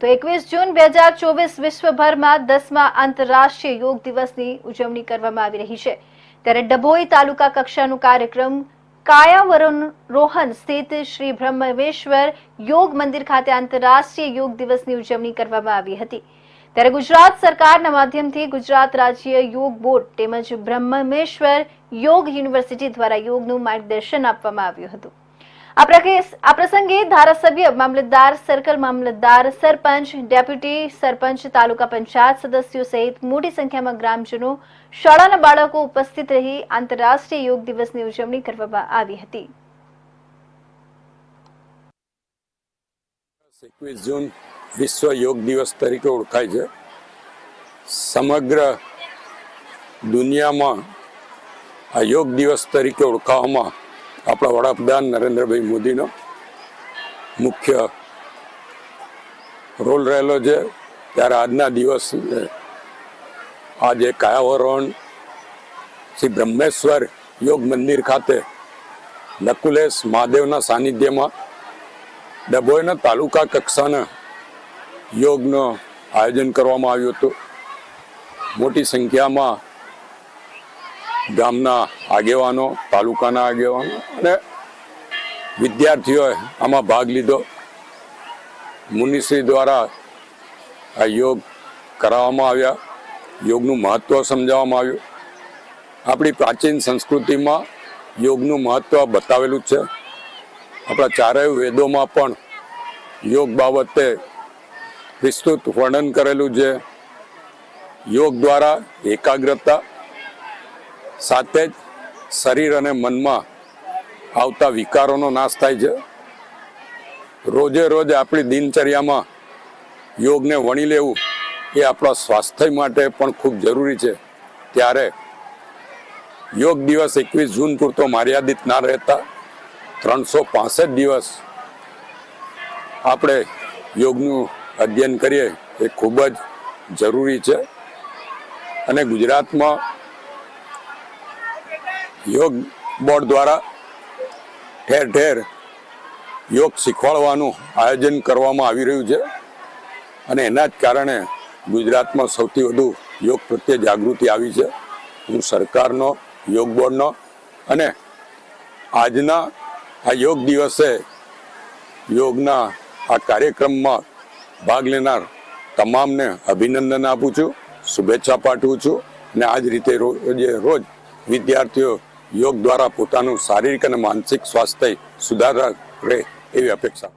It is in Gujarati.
તો એકવીસ જૂન બે હજાર ચોવીસ વિશ્વભરમાં દસમા આંતરરાષ્ટ્રીય યોગ દિવસની ઉજવણી કરવામાં આવી રહી છે. ત્યારે ડભોઈ તાલુકા કક્ષાનો કાર્યક્રમ કાયાવરણ રોહન સ્થિત શ્રી બ્રહ્મવેશ્વર યોગ મંદિર ખાતે આંતરરાષ્ટ્રીય યોગ દિવસની ઉજવણી કરવામાં આવી હતી. ત્યારે ગુજરાત સરકારના માધ્યમથી ગુજરાત રાજ્ય યોગ બોર્ડ તેમજ બ્રહ્મમેશ્વર યોગ યુનિવર્સિટી દ્વારા યોગનું માર્ગદર્શન આપવામાં આવ્યું હતું. આ પ્રસંગે ધારાસભ્ય મામલતદાર, સર્કલ મામલતદાર, સરપંચ, ડેપ્યુટી સરપંચ, તાલુકા પંચાયત સદસ્યો સહિત મોટી સંખ્યામાં ગ્રામજનો, શાળાના બાળકો ઉપસ્થિત રહી આંતરરાષ્ટ્રીય યોગ દિવસની ઉજવણી કરવામાં આવી હતી. એકવીસ જૂન વિશ્વ યોગ દિવસ તરીકે ઓળખાય છે. સમગ્ર દુનિયામાં આ યોગ દિવસ તરીકે ઓળખાવામાં આપણા વડાપ્રધાન નરેન્દ્રભાઈ મોદીનો મુખ્ય રોલ રહેલો છે. ત્યારે આજના દિવસ, આજે કાયાવરણ શ્રી બ્રહ્મેશ્વર યોગ મંદિર ખાતે નકુલેશ મહાદેવના સાનિધ્યમાં ડભોઈના તાલુકા કક્ષાના યોગનું આયોજન કરવામાં આવ્યું હતું. મોટી સંખ્યામાં ગામના આગેવાનો, તાલુકાના આગેવાનો અને વિદ્યાર્થીઓએ આમાં ભાગ લીધો. મુનિશ્રી દ્વારા આ યોગ કરાવવામાં આવ્યા. યોગનું મહત્ત્વ સમજાવવામાં આવ્યું. આપણી પ્રાચીન સંસ્કૃતિમાં યોગનું મહત્ત્વ બતાવેલું છે. આપણા ચારેય વેદોમાં પણ યોગ બાબતે વિસ્તૃત વર્ણન કરેલું છે. યોગ દ્વારા એકાગ્રતા સાથે જ શરીર અને મનમાં આવતા વિકારોનો નાશ થાય છે. રોજે રોજ આપણી દિનચર્યામાં યોગને વણી લેવું એ આપણા સ્વાસ્થ્ય માટે પણ ખૂબ જરૂરી છે. ત્યારે યોગ દિવસ એકવીસ જૂન પૂરતો મર્યાદિત ના રહેતા ત્રણસો પાસઠ દિવસ આપણે યોગનું અધ્યયન કરીએ એ ખૂબ જ જરૂરી છે. અને ગુજરાતમાં યોગ બોર્ડ દ્વારા ઠેર ઠેર યોગ શીખવાડવાનું આયોજન કરવામાં આવી રહ્યું છે. અને એના જ કારણે ગુજરાતમાં સૌથી વધુ યોગ પ્રત્યે જાગૃતિ આવી છે. હું સરકારનો, યોગ બોર્ડનો અને આજના આ યોગ દિવસે યોગના આ કાર્યક્રમમાં ભાગ લેનાર તમામને અભિનંદન આપું છું, શુભેચ્છા પાઠવું છું અને આ જ રીતે રોજે રોજ વિદ્યાર્થીઓ યોગ દ્વારા પોતાનું શારીરિક અને માનસિક સ્વાસ્થ્ય સુધારા રહે એવી અપેક્ષા.